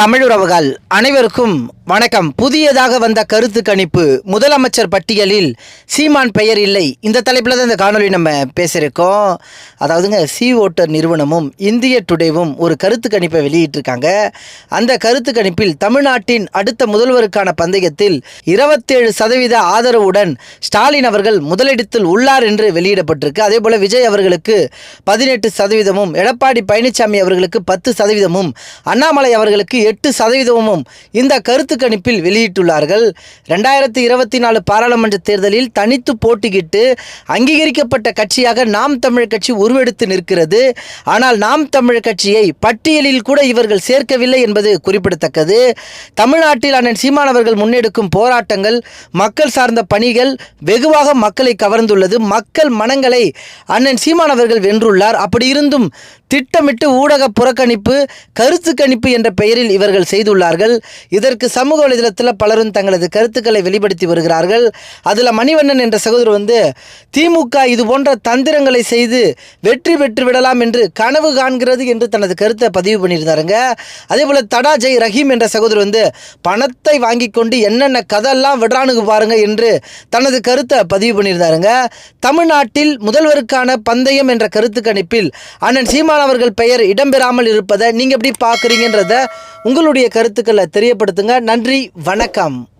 தமிழுறவுகள் அனைவருக்கும் வணக்கம். புதியதாக வந்த கருத்து கணிப்பு. முதலமைச்சர் பட்டியலில் சீமான் பெயர் இல்லை. இந்த தலைப்பில் தான் இந்த காணொலி நம்ம பேசியிருக்கோம். அதாவதுங்க சி ஓட்டர் நிறுவனமும் இந்திய டுடேவும் ஒரு கருத்து கணிப்பை வெளியிட்டிருக்காங்க. அந்த கருத்து கணிப்பில் தமிழ்நாட்டின் அடுத்த முதல்வருக்கான பந்தயத்தில் இருபத்தேழு சதவீத ஆதரவுடன் ஸ்டாலின் அவர்கள் முதலிடத்தில் உள்ளார் என்று வெளியிடப்பட்டிருக்கு. அதே போல் விஜய் அவர்களுக்கு பதினெட்டு சதவீதமும் எடப்பாடி பழனிசாமி அவர்களுக்கு பத்து சதவீதமும் அண்ணாமலை அவர்களுக்கு எட்டு சதவீதமும் இந்த கருத்து கணிப்பில் வெளியிட்டுள்ளார்கள். ரெண்டாயிரத்தி இருபத்தி நாலு பாராளுமன்ற தேர்தலில் தனித்து போட்டியிட்டு அங்கீகரிக்கப்பட்ட கட்சியாக நாம் தமிழ் கட்சி உருவெடுத்து நிற்கிறது. ஆனால் நாம் தமிழ் கட்சியை பட்டியலில் கூட இவர்கள் சேர்க்கவில்லை என்பது குறிப்பிடத்தக்கது. தமிழ்நாட்டில் அண்ணன் சீமானவர்கள் முன்னெடுக்கும் போராட்டங்கள் மக்கள் சார்ந்த பணிகள் வெகுவாக மக்களை கவர்ந்துள்ளது. மக்கள் மனங்களை அண்ணன் சீமானவர்கள் வென்றுள்ளார். அப்படி இருந்தும் திட்டமிட்டு ஊடக புறக்கணிப்பு கருத்து கணிப்பு என்ற பெயரில் இவர்கள் செய்துள்ளார்கள். இதற்கு சமூக வலைதளத்தில் பலரும் தங்களது கருத்துக்களை வெளிப்படுத்தி வருகிறார்கள். அதில் மணிவண்ணன் என்ற சகோதரர் வந்து திமுக இது போன்ற தந்திரங்களை செய்து வெற்றி பெற்று விடலாம் என்று கனவு காண்கிறது என்று தனது கருத்தை பதிவு பண்ணியிருந்தாருங்க. அதே போல் தடா ஜெய் ரஹீம் என்ற சகோதரர் வந்து பணத்தை வாங்கி கொண்டு என்னென்ன கதெல்லாம் விடுறானுங்க பாருங்க என்று தனது கருத்தை பதிவு பண்ணியிருந்தாருங்க. தமிழ்நாட்டில் முதல்வருக்கான பந்தயம் என்ற கருத்து கணிப்பில் அண்ணன் சீமான அவர்கள் பெயர் இடம்பெறாமல் இருப்பதை நீங்கள் எப்படி பார்க்குறீங்கன்றத உங்களுடைய கருத்துக்களை தெரியப்படுத்துங்க. நன்றி வணக்கம்.